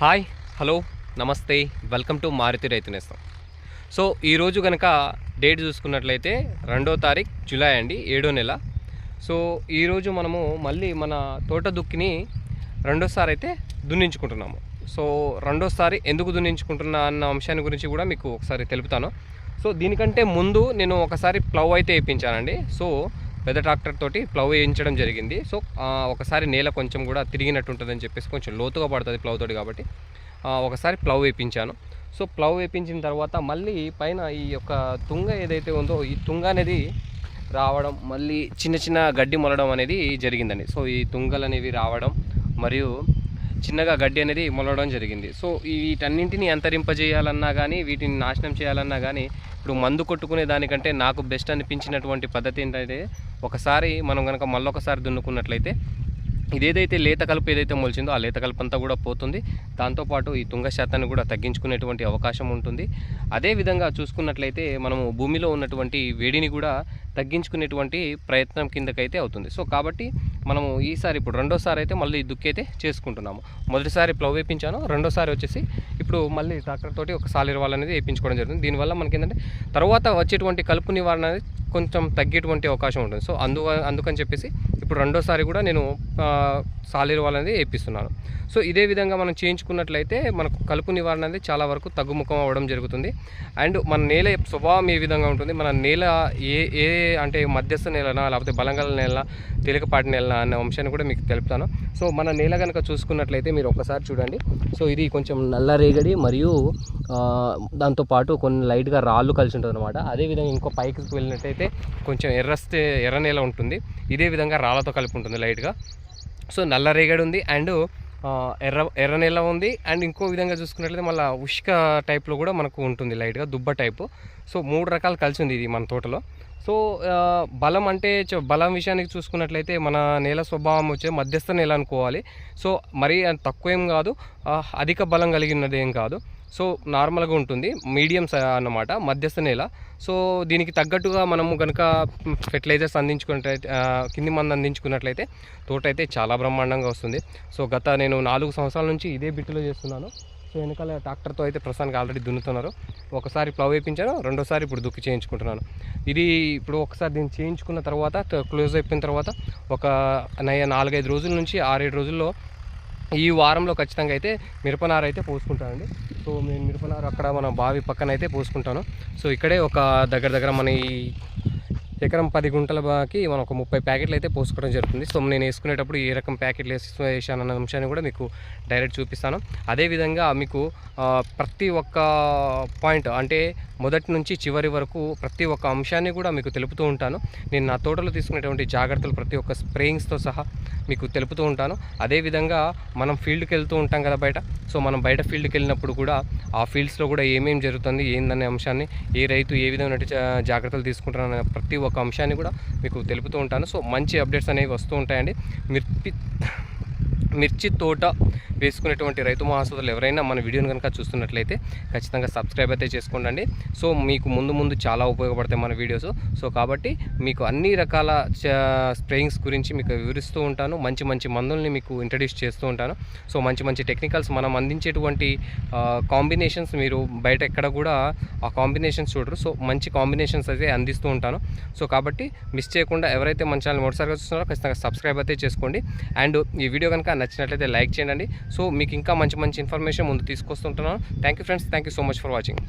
Hi hello నమస్తే welcome to Maruti రైతు నేస్తం. సో ఈరోజు కనుక డేట్ చూసుకున్నట్లయితే రెండో తారీఖు జూలై అండి ఏడో నెల. సో ఈరోజు మనము మళ్ళీ మన తోట దుక్కిని రెండోసారి అయితే దున్నించుకుంటున్నాము. సో రెండోసారి ఎందుకు దున్నించుకుంటున్నా అన్న అంశాన్ని గురించి కూడా మీకు ఒకసారి తెలుపుతాను. సో దీనికంటే ముందు నేను ఒకసారి ప్లవ్ అయితే వేయించానండి. సో పెద్ద ట్రాక్టర్ తోటి ప్లవ్ వేయించడం జరిగింది. సో ఒకసారి నేల కొంచెం కూడా తిరిగినట్టు ఉంటుందని చెప్పేసి కొంచెం లోతుగా పడుతుంది ప్లవ్ తోటి కాబట్టి ఒకసారి ప్లవ్ వేయించాను. సో ప్లవ్ వేయించిన తర్వాత మళ్ళీ పైన ఈ యొక్క తుంగ ఏదైతే ఉందో ఈ తుంగ అనేది రావడం మళ్ళీ చిన్న చిన్న గడ్డి మొలడం అనేది జరిగిందండి. సో ఈ తుంగలు అనేవి రావడం మరియు చిన్నగా గడ్డి అనేది మొలవడం జరిగింది. సో వీటన్నింటిని అంతరింపజేయాలన్నా కానీ వీటిని నాశనం చేయాలన్నా కానీ ఇప్పుడు మందు కొట్టుకునే దానికంటే నాకు బెస్ట్ అనిపించినటువంటి పద్ధతి ఏంటంటే ఒకసారి మనం కనుక మళ్ళొకసారి దున్నుకున్నట్లయితే ఇదేదైతే లేత కలుపు ఏదైతే మొలిచిందో ఆ లేత కలుపు అంతా కూడా పోతుంది. దాంతోపాటు ఈ తుంగ శాతాన్ని కూడా తగ్గించుకునేటువంటి అవకాశం ఉంటుంది. అదేవిధంగా చూసుకున్నట్లయితే మనము భూమిలో ఉన్నటువంటి వేడిని కూడా తగ్గించుకునేటువంటి ప్రయత్నం కిందకైతే అవుతుంది. సో కాబట్టి మనము ఈసారి ఇప్పుడు రెండోసారి అయితే మళ్ళీ దుక్కి అయితే చేసుకుంటున్నాము. మొదటిసారి ప్లవ్ వేయించాను రెండోసారి వచ్చేసి ఇప్పుడు మళ్ళీ ట్రాక్టర్ తోటి ఒక సాలిర్ అనేది వేయించుకోవడం జరుగుతుంది. దీనివల్ల మనకి ఏంటంటే తర్వాత వచ్చేటువంటి కలుపు నివారణ అనేది కొంచెం తగ్గేటువంటి అవకాశం ఉంటుంది. సో అందు అందుకని చెప్పేసి ఇప్పుడు రెండోసారి కూడా నేను సాలిర్ వాల్ అనేది వేపిస్తున్నాను. సో ఇదే విధంగా మనం చేయించుకున్నట్లయితే మనకు కలుపు నివారణ అనేది చాలా వరకు తగ్గుముఖం అవ్వడం జరుగుతుంది. అండ్ మన నేల స్వభావం ఏ విధంగా ఉంటుంది? మన నేల ఏ ఏ అంటే మధ్యస్థ నేలనా లేకపోతే బలంగల నేల తేలికపాటి నేలనా అనే అంశాన్ని కూడా మీకు తెలుపుతాను. సో మన నేల కనుక చూసుకున్నట్లయితే మీరు ఒకసారి చూడండి. సో ఇది కొంచెం నల్ల రేగడి మరియు దాంతోపాటు కొన్ని లైట్గా రాళ్ళు కలిసి ఉంటుంది అనమాట అదేవిధంగా ఇంకో పైకి వెళ్ళినట్టయితే కొంచెం ఎర్రస్తే ఎర్ర నేల ఉంటుంది. ఇదే విధంగా రాళ్ళతో కలిపి ఉంటుంది లైట్గా. సో నల్ల రేగడి ఉంది అండ్ ఎర్ర ఎర్ర నేల ఉంది. అండ్ ఇంకో విధంగా చూసుకున్నట్లయితే మళ్ళీ ఉష్క టైప్లో కూడా మనకు ఉంటుంది లైట్గా దుబ్బ టైపు. సో మూడు రకాలు కలిసి ఉంది ఇది మన తోటలో. సో బలం అంటే చ- బలం విషయానికి చూసుకున్నట్లయితే మన నేల స్వభావం వచ్చే మధ్యస్థ నేల అనుకోవాలి. సో మరీ తక్కువ ఏం కాదు అధిక బలం కలిగినది ఏం కాదు. సో నార్మల్గా ఉంటుంది. మీడియం అన్నమాట మధ్యస్థ నేల. సో దీనికి తగ్గట్టుగా మనము కనుక ఫెర్టిలైజర్స్ అందించుకున్నట్లయితే కింది మంది అందించుకున్నట్లయితే తోట అయితే చాలా బ్రహ్మాండంగా వస్తుంది. సో గత నేను నాలుగు సంవత్సరాల నుంచి ఇదే బిట్టులో చేస్తున్నాను. సో వెనకాల ట్రాక్టర్తో అయితే ప్రస్తుతానికి ఆల్రెడీ దున్నుతున్నారు. ఒకసారి ప్లవ్ వేయించాను రెండోసారి ఇప్పుడు దుక్కి చేయించుకుంటున్నాను. ఇది ఇప్పుడు ఒకసారి దీన్ని చేయించుకున్న తర్వాత క్లోజ్ అయిపోయిన తర్వాత ఒక నయ నాలుగైదు రోజుల నుంచి ఆరేడు రోజుల్లో ఈ వారంలో ఖచ్చితంగా అయితే మిరపనార అయితే పోసుకుంటానండి. సో నేను మిరపనార అక్కడ మన బావి పక్కన అయితే పోసుకుంటాను. సో ఇక్కడే ఒక దగ్గర దగ్గర మన ఈ ఎకరం పది గుంటల బాకి మనం ఒక ముప్పై ప్యాకెట్లు అయితే పోసుకోవడం జరుగుతుంది. సో నేను వేసుకునేటప్పుడు ఏ రకం ప్యాకెట్లు వేసి వేసాను అన్న అంశాన్ని కూడా మీకు డైరెక్ట్ చూపిస్తాను. అదేవిధంగా మీకు ప్రతి ఒక్క పాయింట్ అంటే మొదటి నుంచి చివరి వరకు ప్రతి ఒక్క అంశాన్ని కూడా మీకు తెలుపుతూ ఉంటాను. నేను నా తోటలో తీసుకునేటువంటి జాగ్రత్తలు ప్రతి ఒక్క స్ప్రేయింగ్స్తో సహా మీకు తెలుపుతూ ఉంటాను. అదేవిధంగా మనం ఫీల్డ్కి వెళ్తూ ఉంటాం కదా బయట. సో మనం బయట ఫీల్డ్కి వెళ్ళినప్పుడు కూడా ఆ ఫీల్డ్స్లో కూడా ఏమేమి జరుగుతుంది ఏందనే అంశాన్ని ఏ రైతు ఏ విధమైన జాగ్రత్తలు తీసుకుంటారనే ప్రతి ఒక అంశాన్ని కూడా మీకు తెలుపుతూ ఉంటాను. సో మంచి అప్డేట్స్ అనేవి వస్తూ ఉంటాయండి. మిర్చి మిర్చి తోట వేసుకునేటువంటి రైతు మహాసోదరులు ఎవరైనా మన వీడియోని కనుక చూస్తున్నట్లయితే ఖచ్చితంగా సబ్స్క్రైబ్ అయితే చేసుకోండి సో మీకు ముందు ముందు చాలా ఉపయోగపడతాయి మన వీడియోస్. సో కాబట్టి మీకు అన్ని రకాల స్ప్రేయింగ్స్ గురించి మీకు వివరిస్తూ ఉంటాను. మంచి మంచి మందుల్ని మీకు ఇంట్రడ్యూస్ చేస్తూ ఉంటాను. సో మంచి మంచి టెక్నికల్స్ మనం అందించేటువంటి కాంబినేషన్స్ మీరు బయట ఎక్కడ కూడా ఆ కాంబినేషన్స్ చూడరు. సో మంచి కాంబినేషన్స్ అయితే అందిస్తూ ఉంటాను. సో కాబట్టి మిస్ చేయకుండా ఎవరైతే మన ఛానల్ మొదటిసారిగా చూస్తున్నారో ఖచ్చితంగా సబ్స్క్రైబ్ అయితే చేసుకోండి. అండ్ ఈ వీడియో కనుక నచ్చినట్లయితే లైక్ చేయండి. సో మీకు ఇంకా మంచి మంచి ఇన్ఫర్మేషన్ ముందు తీసుకొస్తుంటున్నాను thank you friends thank you so much for watching